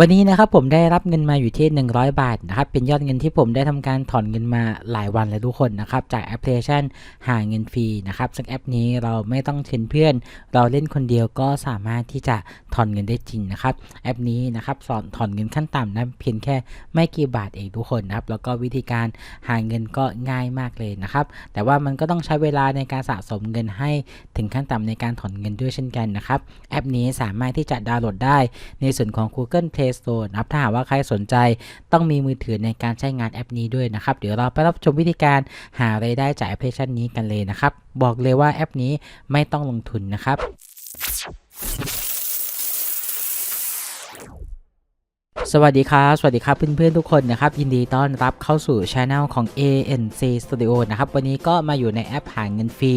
วันนี้นะครับผมได้รับเงินมาอยู่ที่ 100 บาทนะครับเป็นยอดเงินที่ผมได้ทำการถอนเงินมาหลายวันแล้วทุกคนนะครับจากแอปพลิเคชันหาเงินฟรีนะครับซึ่งแอปนี้เราไม่ต้องเชิญเพื่อน เราเล่นคนเดียวก็สามารถที่จะถอนเงินได้จริงนะครับแอปนี้นะครับสอนถอนเงินขั้นต่ำนะเพียงแค่ไม่กี่บาทเองทุกคนนะครับแล้วก็วิธีการหาเงินก็ง่ายมากเลยนะครับแต่ว่ามันก็ต้องใช้เวลาในการสะสมเงินให้ถึงขั้นต่ำในการถอนเงินด้วยเช่นกันนะครับแอปนี้สามารถที่จะดาวน์โหลดได้ในส่วนของ Google Play Store นะครับถ้าหากว่าใครสนใจต้องมีมือถือในการใช้งานแอปนี้ด้วยนะครับ เดี๋ยวเราไปรับชมวิธีการหารายได้จากแอปพลิเคชันนี้กันเลยนะครับ บอกเลยว่าแอปนี้ไม่ต้องลงทุนนะครับ สวัสดีครับ สวัสดีครับเพื่อนๆทุกคนนะครับ ยินดีต้อนรับเข้าสู่ช anel ของ ANC Studio นะครับ วันนี้ก็มาอยู่ในแอปหาเงินฟรี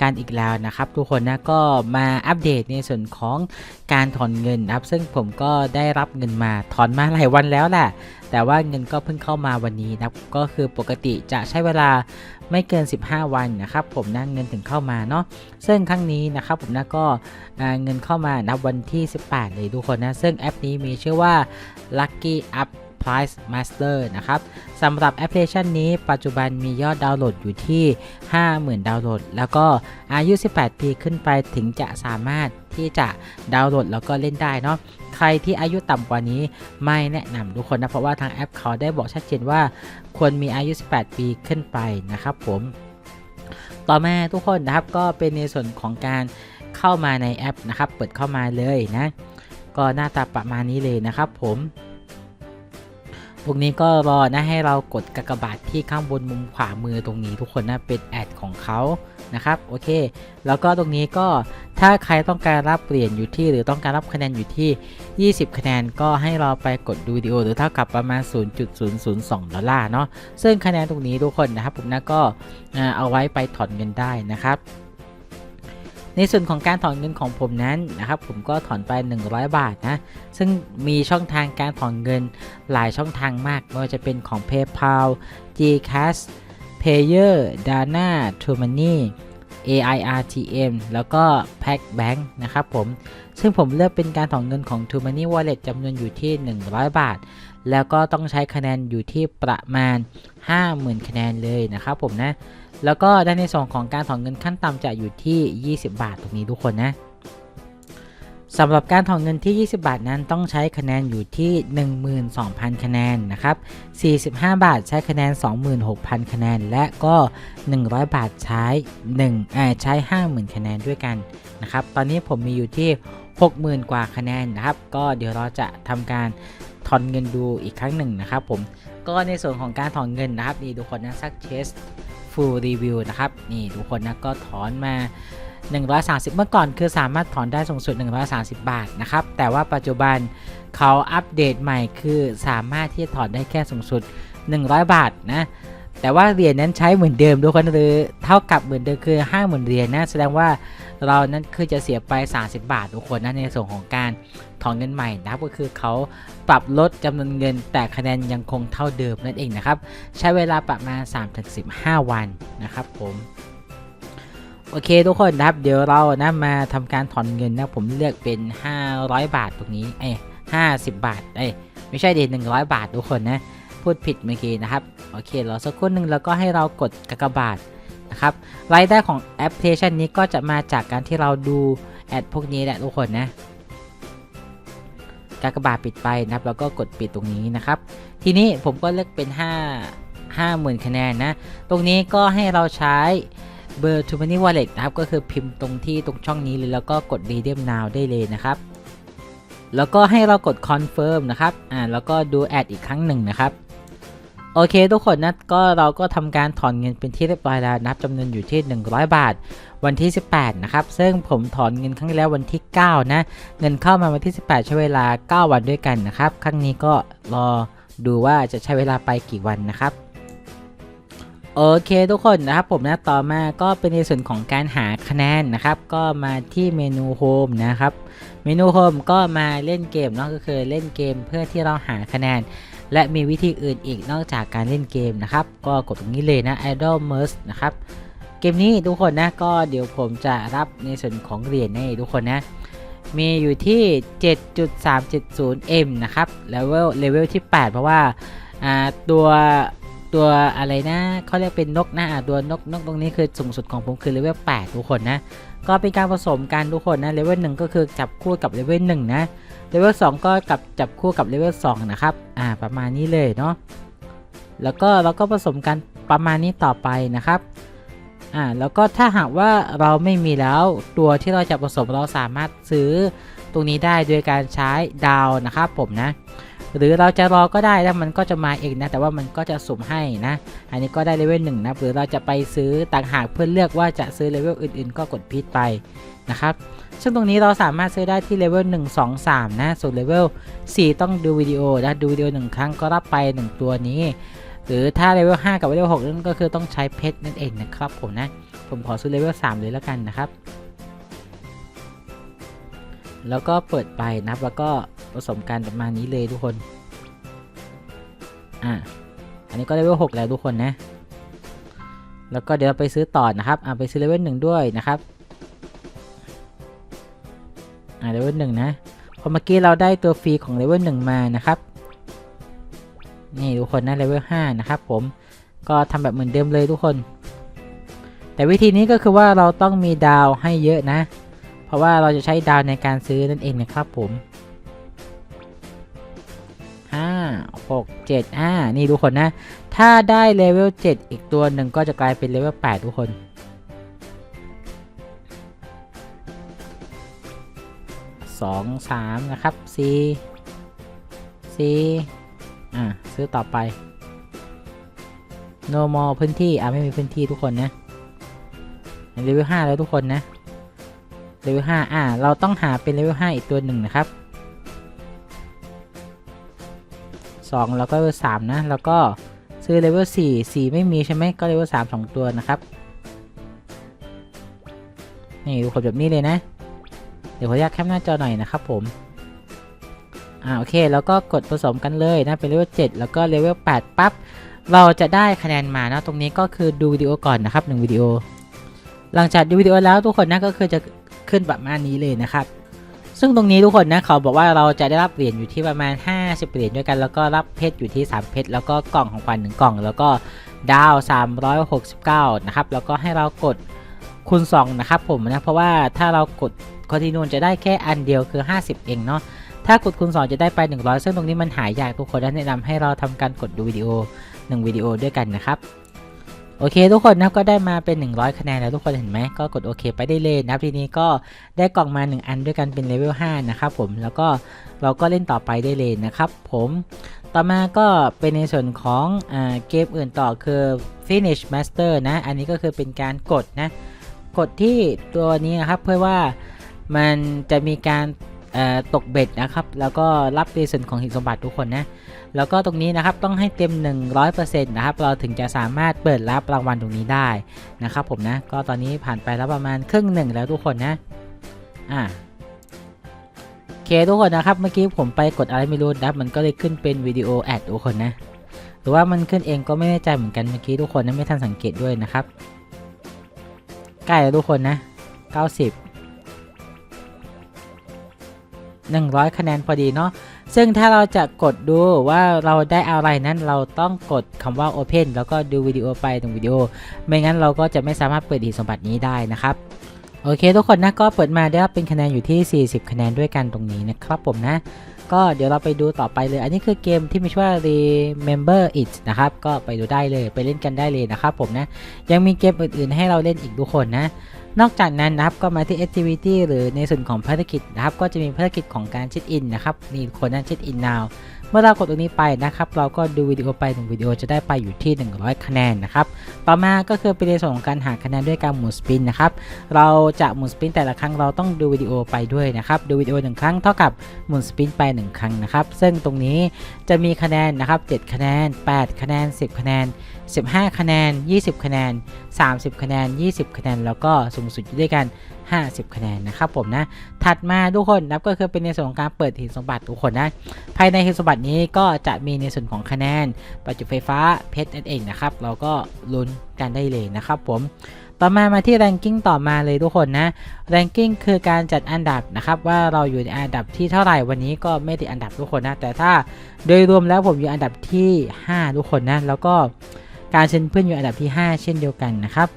กันอีกแล้วนะครับ ทุกคนนะก็มาอัปเดตในส่วนของการถอนเงินนะครับ ซึ่งผมก็ได้รับเงินมาถอนมาหลายวันแล้วแหละ แต่ว่าเงินก็เพิ่งเข้ามาวันนี้นะครับก็คือปกติจะใช้เวลาไม่เกิน 15 วันนะครับ ผมนะเงินถึงเข้ามาเนาะซึ่งครั้งนี้นะครับผมนะก็เงินเข้ามานับวันที่ 18 เลยทุกคนนะซึ่งแอปนี้มีชื่อว่า Lucky Up Price Master นะครับสำหรับแอปพลิเคชันนี้ปัจจุบันมียอดดาวน์โหลดอยู่ที่ 50,000 ดาวน์โหลด แล้วก็อายุ 18 ปีขึ้นไปถึงจะสามารถที่จะดาวน์โหลดแล้วก็เล่นได้เนาะใครที่อายุต่ำกว่านี้ไม่แนะนำทุกคนนะ เพราะว่าทางแอปเขาได้บอกชัดเจนว่า ควรมีอายุ 18 ปีขึ้นไปนะครับผมต่อมาทุกคนนะครับก็เป็นในส่วนของการเข้ามาในแอปนะครับ เปิดเข้ามาเลยนะ ก็หน้าตาประมาณนี้เลยนะครับผมตรงนี้ก็รอนะให้เรากดกากบาทที่ข้างบนมุมขวามือตรงนี้ทุกคนนะเป็นแอดของเขานะครับโอเค แล้วก็ตรงนี้ก็ถ้าใครต้องการรับเปลี่ยนอยู่ที่ หรือต้องการรับคะแนนอยู่ที่ 20 คะแนนก็ให้เราไปกดดูวิดีโอ หรือเท่ากับประมาณ 0.002 ดอลลาร์เนาะซึ่งคะแนนตรงนี้ทุกคนนะครับผมนะก็เอาไว้ไปถอนเงินได้นะครับ ในส่วนของการถอนเงินของผมนั้นนะครับผมก็ถอนไป 100 บาทนะซึ่งมีช่องทางการถอนเงินหลายช่องทางมากไม่ว่าจะเป็นของ PayPal, Gcash, Payer, Dana, TrueMoney, AIRTM แล้วก็ Pack Bank นะครับผม ซึ่งผมเลือกเป็นการถอนเงินของ TrueMoney Wallet จำนวนอยู่ที่ 100 บาท แล้วก็ต้องใช้คะแนนอยู่ที่ประมาณ 50,000 คะแนนเลยนะครับผมนะ แล้วก็ด้ในส่วนของการถอนเงินขั้นต่ำจะอยู่ที่ 20 บาทตรงนี้ทุกคนนะสำหรับการถอนเงินที่ 20 บาทนั้นต้องใช้คะแนนอยู่ที่ 12,000 คะแนนนะครับ 45 บาทใช้คะแนน 26,000 คะแนน และก็ 100 บาทใช้1เอ่อใช้ 50,000 คะแนนด้วยกันนะครับ ตอนนี้ผมมีอยู่ที่ 60,000 กว่าคะแนนนะครับ ก็เดี๋ยวเราจะทำการถอนเงินดูอีกครั้งหนึ่งนะครับผม ก็ในส่วนของการถอนเงินนะครับนี่ทุกคนนะสักเทส full review นะครับ นี่ทุกคนนะก็ถอนมา 130 เมื่อก่อนคือสามารถถอนได้สูงสุด 130 บาทนะครับ แต่ว่าปัจจุบันเขาอัปเดตใหม่คือสามารถที่จะถอนได้แค่สูงสุด 100 บาทนะ แต่ว่าเหรียญนั้นใช้เหมือนเดิมทุกคนหรือเท่ากับเหมือนเดิมคือ50,000เหรียญนะแสดงว่าเรานั้นคือจะเสียไป 30 บาททุกคนนะในส่วนของการถอนเงินใหม่นะครับก็คือเขาปรับลดจำนวนเงิน แต่คะแนนยังคงเท่าเดิมนั่นเองนะครับ ใช้เวลาประมาณ 3-15 วันนะครับผมโอเคทุกคนนะครับ เดี๋ยวเรานะมาทำการถอนเงินนะผมเลือกเป็น 500 บาทตรงนี้เอ้ห้าสิบบาทเอ้ไม่ใช่เดหนึ่งร้อยบาททุกคนนะ พูดผิดเมื่อกี้นะครับ โอเครอสักครู่หนึ่งแล้วก็ให้เรากดกากบาทนะครับรายได้ของแอปพลิเคชันนี้ก็จะมาจากการที่เราดูแอดพวกนี้แหละทุกคนนะกากบาทปิดไปนะครับ แล้วก็กดปิดตรงนี้นะครับ ทีนี้ผมก็เลือกเป็น 5 50,000 คะแนนนะ ตรงนี้ก็ให้เราใช้เบอร์ t o Money Wallet นะครับ ก็คือพิมพ์ตรงที่ตรงช่องนี้เลยแล้วก็กด Redeem Now ได้เลยนะครับ แล้วก็ให้เรากด Confirm นะครับ อ่า แล้วก็ดูแอดอีกครั้งหนึ่งนะครับ โอเคทุกคนนะก็เราก็ทำการถอนเงินเป็นที่เรียบร้อยแล้วนะครับจำนวนอยู่ที่ 100 บาท วันที่ 18 นะครับ ซึ่งผมถอนเงินครั้งแล้ววันที่ 9 นะ เงินเข้ามาวันที่ 18 ใช้เวลา 9 วันด้วยกันนะครับ ครั้งนี้ก็รอดูว่าจะใช้เวลาไปกี่วันนะครับโอเคทุกคนนะครับผมนะต่อมาก็เป็นในส่วนของการหาคะแนนนะครับ ก็มาที่เมนูโฮมนะครับ เมนูโฮมก็มาเล่นเกมเนาะก็คือเล่นเกมเพื่อที่เราหาคะแนน และมีวิธีอื่นอีกนอกจากการเล่นเกมนะครับ ก็กดตรงนี้เลยนะ Idol Merge นะครับ เกมนี้ทุกคนนะก็เดี๋ยวผมจะรับในส่วนของเหรียญให้ทุกคนนะ มีอยู่ที่ 7.370m นะครับเลเวลเลเวลที่ 8 เพราะว่าาตัวตัวอะไรนะเขาเรียกเป็นนกนะตัวนกนกตรงนี้คือสูงสุดของผมคือเลเวล8ทุกคนนะ ก็เป็นการผสมกันทุกคนนะเลเวล1ก็คือจับคู่กับเลเวล1นะ เลเวล2ก็กับจับคู่กับเลเวล2นะครับ อ่า ประมาณนี้เลยเนาะ แล้วก็เราก็ผสมกันประมาณนี้ต่อไปนะครับ อ่า แล้วก็ถ้าหากว่าเราไม่มีแล้วตัวที่เราจะผสมเราสามารถซื้อตรงนี้ได้โดยการใช้ดาวนะครับผมนะ หรือเราจะรอก็ได้แล้วมันก็จะมาเองนะ แต่ว่ามันก็จะสุ่มให้นะ อันนี้ก็ได้เลเวลหนึ่งนะหรือเราจะไปซื้อต่างหากเพื่อเลือกว่าจะซื้อเลเวลอื่นๆ ก็กดพิษไปนะครับซึ่งตรงนี้เราสามารถซื้อได้ที่เลเวล1 2 3 นะส่วนเลเวล4 ต้องดูวิดีโอนะดูวิดีโอ 1 ครั้งก็รับไป 1 ตัวนี้ หรือถ้าเลเวล5กับเลเวล6นั่นก็คือต้องใช้เพชรนั่นเองนะครับผมนะ ผมขอซื้อเลเวล3เลยแล้วกันนะครับ แล้วก็เปิดไปนับแล้วก็ ผสมกันประมาณนี้เลยทุกคน อะ อันนี้ก็เลเวล6แล้วทุกคนนะ แล้วก็เดี๋ยวไปซื้อต่อนะครับ อ่าไปซื้อเลเวลหนึ่งด้วยนะครับ อ่าเลเวลหนึ่งนะพอเมื่อกี้เราได้ตัวฟรีของเลเวลหนึ่งมานะครับนี่ทุกคนนะเลเวลห้านะครับผมก็ทำแบบเหมือนเดิมเลยทุกคน แต่วิธีนี้ก็คือว่าเราต้องมีดาวให้เยอะนะ เพราะว่าเราจะใช้ดาวในการซื้อนั่นเองนะครับผม ห้าหกเจ็ดอ่านี่ทุกคนนะ ถ้าได้เลเวล7 อีกตัวหนึ่งก็จะกลายเป็นเลเวล8ทุกคน2 3นะครับ C C อ่าซื้อต่อไป no more พื้นที่ อ่าไม่มีพื้นที่ทุกคนนะเลเวล5แล้วทุกคนนะเลเวล5อ่า เราต้องหาเป็นเลเวล5อีกตัวหนึ่งนะครับ 2 แล้วก็เลเวล3นะ แล้วก็ซื้อเลเวล4 4 ไม่มีใช่ไหมก็เลเวล3 2 ตัวนะครับ นี่ดูคนแบบนี้เลยนะ เดี๋ยวขออนุญาตแคปหน้าจอหน่อยนะครับผม อ่าโอเค แล้วก็กดผสมกันเลยนะ เป็นเลเวล7แล้วก็เลเวล8ปั๊บ เราจะได้คะแนนมานะตรงนี้ก็คือดูวิดีโอก่อนนะครับ1วิดีโอ หลังจากดูวิดีโอแล้วทุกคนนะก็คือจะขึ้นประมาณนี้เลยนะครับ ซึ่งตรงนี้ทุกคนนะเขาบอกว่าเราจะได้รับเหรียญอยู่ที่ประมาณ 50 เหรียญด้วยกัน แล้วก็รับเพชรอยู่ที่ 3 เพชร แล้วก็กล่องของขวัญหนึ่งกล่อง แล้วก็ดาว 369 นะครับ แล้วก็ให้เรากดคูณ2นะครับผมนะ เพราะว่าถ้าเรากดคอนตินูนจะได้แค่อันเดียวคือ 50 เองเนาะ ถ้ากดคูณ2จะได้ไป 100 ซึ่งตรงนี้มันหายยากทุกคนแนะนำให้เราทำการกดดูวิดีโอ 1 วิดีโอด้วยกันนะครับ โอเคทุกคนนะก็ได้มาเป็น 100 คะแนนแล้วทุกคนเห็นไหมก็กดโอเคไปได้เลยนะครับทีนี้ก็ได้กล่องมา 1 อันด้วยกันเป็นเลเวล5นะครับผมแล้วก็เราก็เล่นต่อไปได้เลยนะครับผมต่อมาก็เป็นในส่วนของอเกมอื่นต่อคือ finish master นะ อันนี้ก็คือเป็นการกดนะ กดที่ตัวนี้นะครับเพื่อว่ามันจะมีการ ตกเบ็ดนะครับ แล้วก็รับในส่วนของหินสมบัติทุกคนนะ แล้วก็ตรงนี้นะครับต้องให้เต็ม 100%นะครับ เราถึงจะสามารถเปิดรับรางวัลตรงนี้ได้นะครับผมนะ ก็ตอนนี้ผ่านไปแล้วประมาณครึ่งหนึ่งแล้วทุกคนนะ อ่าโอเคทุกคนนะครับ เมื่อกี้ผมไปกดอะไรไม่รู้นะมันก็เลยขึ้นเป็นวิดีโอแอดทุกคนนะ หรือว่ามันขึ้นเองก็ไม่แน่ใจเหมือนกันเมื่อกี้ทุกคนนะไม่ทันสังเกตด้วยนะครับ ใกล้แล้วทุกคนนะ 90 100 คะแนนพอดีเนาะซึ่งถ้าเราจะกดดูว่าเราได้อะไรนั้นเราต้องกดคำว่า Open แล้วก็ดูวิดีโอไปตรงวิดีโอ ไม่งั้นเราก็จะไม่สามารถเปิดหีบสมบัตินี้ได้นะครับโอเค ทุกคนนะก็เปิดมาได้รับเป็นคะแนนอยู่ที่ 40 คะแนนด้วยกันตรงนี้นะครับผมนะ ก็เดี๋ยวเราไปดูต่อไปเลย อันนี้คือเกมที่มีชื่อว่า Remember It นะครับ ก็ไปดูได้เลยไปเล่นกันได้เลยนะครับผมนะ ยังมีเกมอื่นๆให้เราเล่นอีกทุกคนนะ นอกจากนั้นนะครับก็มาที่ activity หรือในส่วนของภารกิจนะครับ ก็จะมีภารกิจของการเช็คอินนะครับมีคนนั้นเช็คอิน now เมื่อเรากดตรงนี้ไปนะครับ เราก็ดูวิดีโอไปหนึ่งวิดีโอจะได้ไปอยู่ที่ 100 คะแนนนะครับ ต่อมาก็คือเป็นในส่วนของการหาคะแนนด้วยการหมุนสปินนะครับ เราจะหมุนสปินแต่ละครั้งเราต้องดูวิดีโอไปด้วยนะครับ ดูวิดีโอหนึ่งครั้งเท่ากับหมุนสปินไป 1 ครั้งนะครับ ซึ่งตรงนี้จะมีคะแนนนะครับ 7 คะแนน 8 คะแนน 10 คะแนน 15 คะแนน 20 คะแนน 30 คะแนน 20 คะแนน แล้วก็สูงสุดอยู่ด้วยกัน 50 คะแนนนะครับผมนะ ถัดมาทุกคนนับก็คือเป็นในส่วนของการเปิดหีบสมบัติทุกคนนะ ภายในหีบสมบัตินี้ก็จะมีในส่วนของคะแนน ประจุไฟฟ้า เพชรนั่นเองนะครับ เราก็ลุ้นกันได้เลยนะครับผมต่อมามาที่ ranking ต่อมาเลยทุกคนนะ ranking คือการจัดอันดับนะครับว่าเราอยู่ในอันดับที่เท่าไหร่วันนี้ก็ไม่ติดอันดับทุกคนนะแต่ถ้าโดยรวมแล้วผมอยู่อันดับที่ 5 ทุกคนนะแล้วก็ การเซ็นเพื่อนอยู่อันดับที่ 5 เช่นเดียวกันนะครับ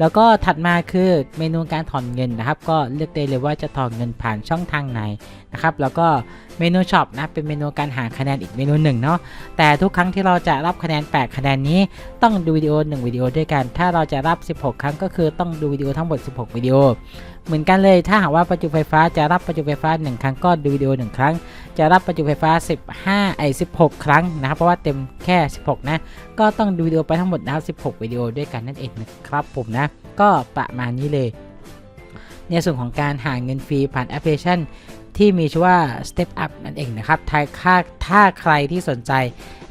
แล้วก็ถัดมาคือเมนูการถอนเงินนะครับ ก็เลือกได้เลยว่าจะถอนเงินผ่านช่องทางไหนนะครับ แล้วก็ เมนูช็อปนะเป็นเมนูการหาคะแนนอีกเมนูหนึ่งเนาะแต่ทุกครั้งที่เราจะรับคะแนน 8 คะแนนนี้ต้องดูวิดีโอ 1 วิดีโอด้วยกัน ถ้าเราจะรับ 16 ครั้งก็คือต้องดูวิดีโอทั้งหมด 16 วิดีโอ เหมือนกันเลยถ้าหากว่าประจุไฟฟ้าจะรับประจุไฟฟ้า 1 ครั้งก็ดูวิดีโอ 1 ครั้ง จะรับประจุไฟฟ้า 15ไอ้16 ครั้งนะครับเพราะว่าเต็มแค่ 16 นะ ก็ต้องดูวิดีโอไปทั้งหมดนะครับ16 วิดีโอด้วยกันนั่นเองนะครับผมนะ ก็ประมาณนี้เลยในส่วนของการหาเงินฟรีผ่านแอปพลิเคชัน ที่มีชื่อว่า Step Up นั่นเองนะครับถ้าถ้าถ้าใครที่สนใจ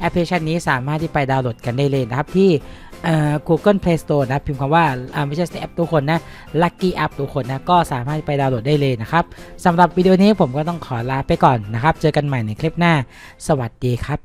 แอปพลิเคชันนี้สามารถที่ไปดาวน์โหลดกันได้เลยนะครับที่ Google Play Store นะพิมพ์คำว่าไม่ใช่ Step Up ทุกคนนะ Lucky Up ทุกคนนะก็สามารถไปดาวน์โหลดได้เลยนะครับสำหรับวิดีโอนี้ผมก็ต้องขอลาไปก่อนนะครับ เจอกันใหม่ในคลิปหน้า สวัสดีครับ